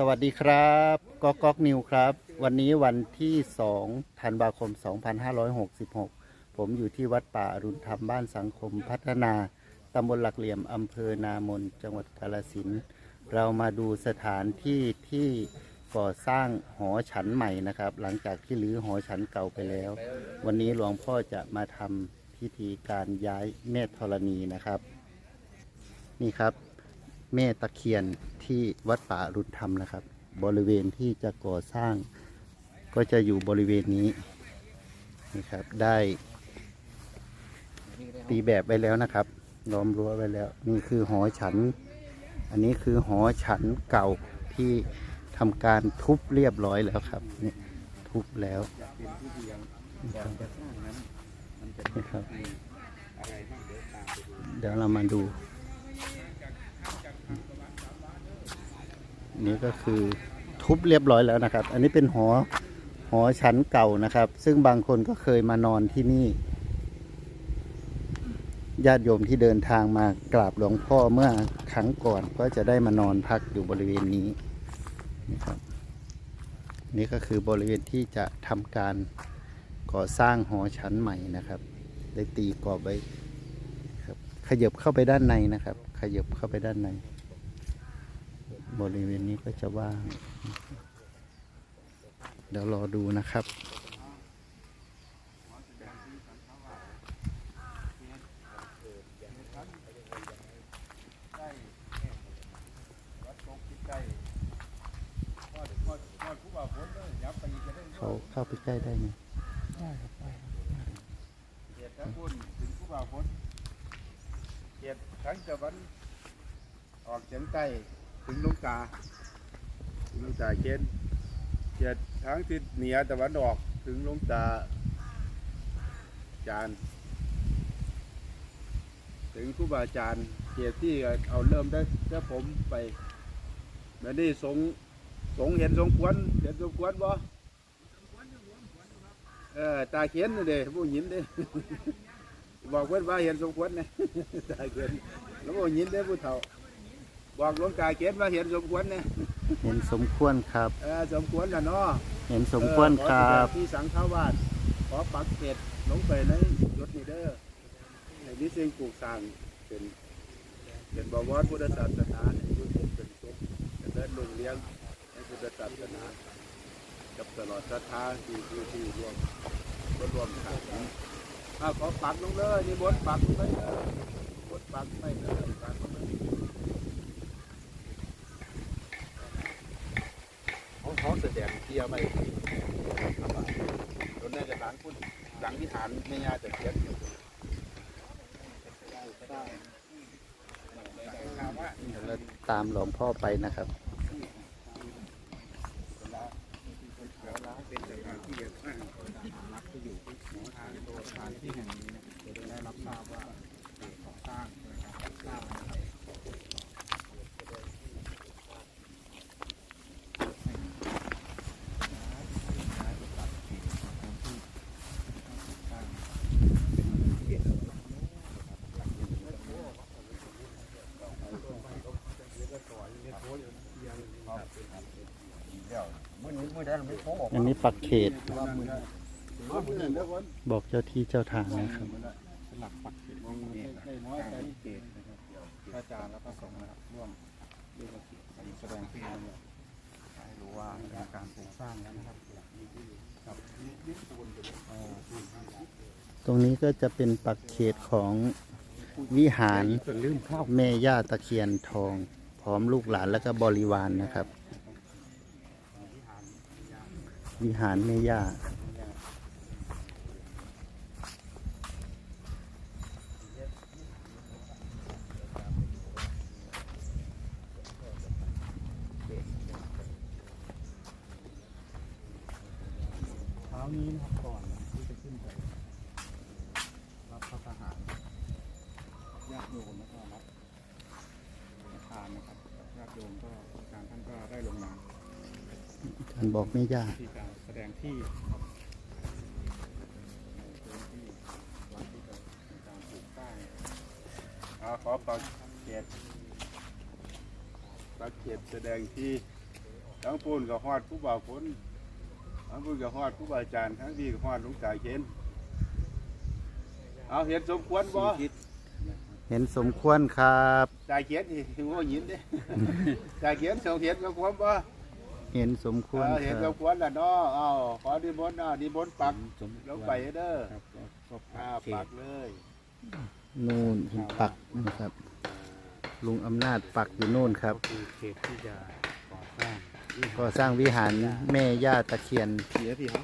สวัสดีครับก๊อกก๊อกนิวครับ วันนี้วันที่2ธันวาคม 2566 ผมอยู่ที่วัดป่าอรุณธรรมบ้านสังคมพัฒนาตำบลหลักเหลี่ยมอำเภอนามน จังหวัดกาฬสินเรามาดูสถานที่ที่ก่อสร้างหอฉันใหม่นะครับ หลังจากที่รื้อหอฉันเก่าไปแล้ว วันนี้หลวงพ่อจะมาทำพิธีการย้ายแม่ธรณีนะครับ นี่ครับ แม่ตะเคียนที่วัดป่ารุณธรรมนะครับ บริเวณที่จะก่อสร้าง ก็จะอยู่บริเวณนี้นี่ครับ ได้ตีแบบไว้แล้วนะครับล้อมรั้วไว้แล้ว นี่คือหอฉัน อันนี้คือหอฉันเก่าที่ทำการทุบเรียบร้อยแล้วครับนี่ทุบแล้วนี่ครับเดี๋ยวเรามาดู นี่ก็คือทุบเรียบร้อยแล้วนะครับ อันนี้เป็นหอหอชั้นเก่านะครับ ซึ่งบางคนก็เคยมานอนที่นี่ญาติโยมที่เดินทางมากราบหลวงพ่อเมื่อครั้งก่อนก็จะได้มานอนพักอยู่บริเวณนี้นะครับนี่ก็คือบริเวณที่จะทำการก่อสร้างหอชั้นใหม่นะครับ ได้ตีกรอบไว้ครับขยับเข้าไปด้านในนะครับ ขยับเข้าไปด้านใน บริเวณนี้ก็จะว่าง เดี๋ยวรอดูนะครับ เขาเข้าไปใกล้ได้ไหมเขตทั้งพุ่นถึงผู้บ่าวพ้นเขตทั้งตะวันออกเฉียงใต้ ถึงลงกาถึงลงกาเขตเขตทั้งทิศเหนือตะวันออกถึงลงตาจานถึงครูบาอาจารย์เขตที่เอาเริ่มได้ได้ผมไปแล้วนี่สงสงเห็นสงควรเห็นสงควรบ่เออตาเขียนนี่เด้ผู้หญิงเด้บอกเพื่อนว่าเห็นสมควรนี่ยตาเขียนแล้วผู้หญิงเด้ผู้เฒ่า บอกหลวงตาเขียนว่าเห็นสมควรเนี่ยเห็นสมควรครับ เออสมควรละเนาะเห็นสมควรครับเออขอแสดงที่สังฆวาสขอปักเกตลงไปในยศนี่เด้อในนี้สิ่งปลูกสร้างเป็นเป็นบวรพุทธศาสนาเนี่ยอยู่เป็นเป็นสุขเป็นเลิศลุงเลี้ยงในพุทธศาสนากับตลอดศรัทธาที่ที่ที่รวมรวมขันถ้าขอปักลงเลยนี่บดปักลงไปเลยบดปักไปเลยปักลงไปเขาเขา แสดงเทียไปโดนได้จะหลังคุณหลังวิหานไม่ยาจะเทียนอยู่เดี๋ยวเราตามหลวงพ่อไปนะครับ ที่แห่งนี้เนี่ยจะได้รับทราบว่าก่อสร้างนะครับสร้างนะครับมื่ อนี้มื่อใดเราไม่โค้งออกอันนี้ปักเขตว่ามือว่ามือเด้อคนบอกเจ้าที่เจ้าทางนะครับหลักปักเขตมองได้น้อยแต่เขตนะครับพระอาจารย์แล้วก็สงฆ์นะครับร่วมด้วยกันแสดงที่นี่ให้รู้ว่าเป็นการปลูกสร้างแล้วนะครับครับตรงนี้ก็จะเป็นปักเขตของวิหารลืมข้าวแม่ย่าตะเคียนทอง พร้อมลูกหลานและก็บริวารนนะครับ วิหารแม่ย่าเช้านี้นะครับก่อนที่จะขึ้นไปรับพระทหารญาติโยมแล้วก็รับประทานนะครับญาติโยมก็อาจารย์ท่านก็ได้ลงนามท่านบอกแม่ย่า ที่การแส ดงที่ครับในพื้นที่วัดที่จะมีการปลูกสร้างอ่าขอปักเขตปักเขตแสดงที่ทั้งพูนกับฮอดผู้บ่าวฝนทั้งพูนกับฮอดผู้บ่าวอาจารย์ทั้งพี่กับฮอดหลุงตาเข็นเอาเห็นสมควรบ่เห็นสมควรครับตาเขียนที่หัวหินเด้ตาเขียนสมเห็นสมควรบ่ เห็นสมควรเออคเห็นสรับมควรแล้วเนาะเอาขอดีบนอะดีบนปักสมลงไปเด้อครับก็ก็อ่าเขปัตกเลยนู่นเห็นปักนะครับ ลุงอำนาจปักอยู่นู่นครับก็คือเขตที่จะก่อสร้างก็สร้างวิหารแม่ย่าตะเคียนเสียพี่เขา